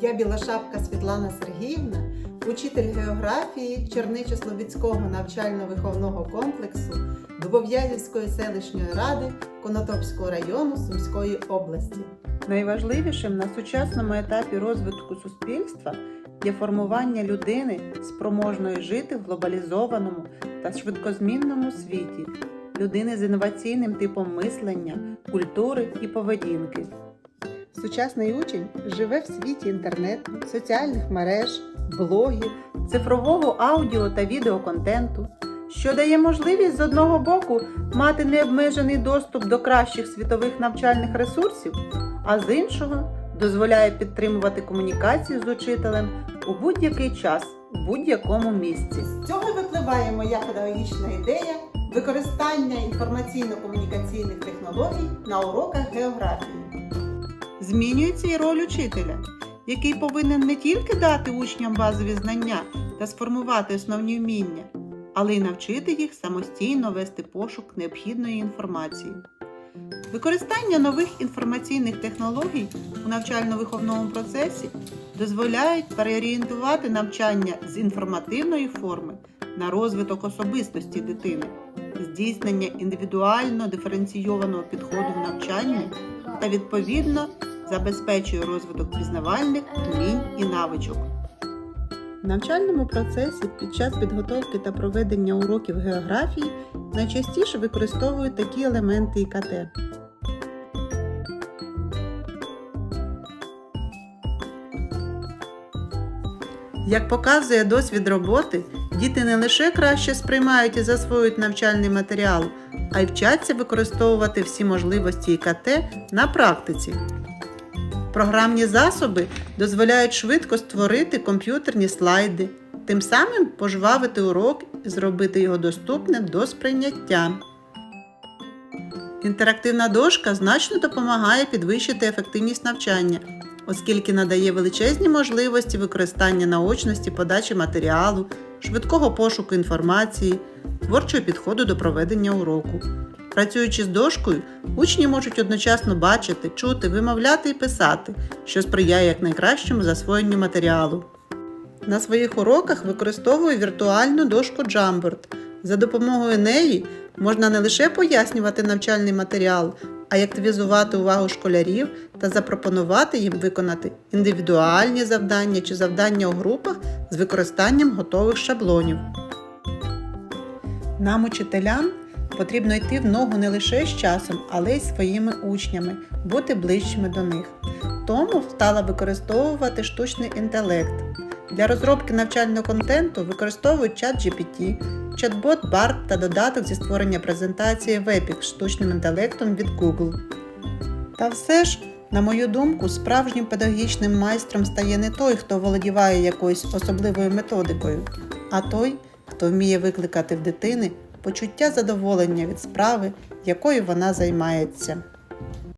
Я Білошапка Світлана Сергіївна, учитель географії Черничо-Слобідського навчально-виховного комплексу Дубов'язівської селищної ради Конотопського району Сумської області. Найважливішим на сучасному етапі розвитку суспільства є формування людини, спроможної жити в глобалізованому та швидкозмінному світі, людини з інноваційним типом мислення, культури і поведінки. Сучасний учень живе в світі інтернету, соціальних мереж, блогів, цифрового аудіо та відеоконтенту, що дає можливість з одного боку мати необмежений доступ до кращих світових навчальних ресурсів, а з іншого дозволяє підтримувати комунікацію з учителем у будь-який час, у будь-якому місці. З цього випливає моя педагогічна ідея використання інформаційно-комунікаційних технологій на уроках географії. Змінюється і роль учителя, який повинен не тільки дати учням базові знання та сформувати основні вміння, але й навчити їх самостійно вести пошук необхідної інформації. Використання нових інформаційних технологій у навчально-виховному процесі дозволяють переорієнтувати навчання з інформативної форми на розвиток особистості дитини, здійснення індивідуально диференційованого підходу в навчанні та відповідно забезпечує розвиток пізнавальних вмінь і навичок. В навчальному процесі під час підготовки та проведення уроків географії найчастіше використовують такі елементи ІКТ. Як показує досвід роботи, діти не лише краще сприймають і засвоюють навчальний матеріал, а й вчаться використовувати всі можливості ІКТ на практиці. Програмні засоби дозволяють швидко створити комп'ютерні слайди, тим самим пожвавити урок і зробити його доступним до сприйняття. Інтерактивна дошка значно допомагає підвищити ефективність навчання, оскільки надає величезні можливості використання наочності подачі матеріалу, швидкого пошуку інформації, творчого підходу до проведення уроку. Працюючи з дошкою, учні можуть одночасно бачити, чути, вимовляти і писати, що сприяє якнайкращому засвоєнню матеріалу. На своїх уроках використовую віртуальну дошку Jamboard. За допомогою неї можна не лише пояснювати навчальний матеріал, а й активізувати увагу школярів та запропонувати їм виконати індивідуальні завдання чи завдання у групах з використанням готових шаблонів. Нам, учителям, потрібно йти в ногу не лише з часом, але й своїми учнями, бути ближчими до них. Тому стала використовувати штучний інтелект. Для розробки навчального контенту використовують чат GPT, чат-бот BART та додаток зі створення презентації Webix з штучним інтелектом від Google. Та все ж, на мою думку, справжнім педагогічним майстром стає не той, хто володіває якоюсь особливою методикою, а той, хто вміє викликати в дитини почуття задоволення від справи, якою вона займається.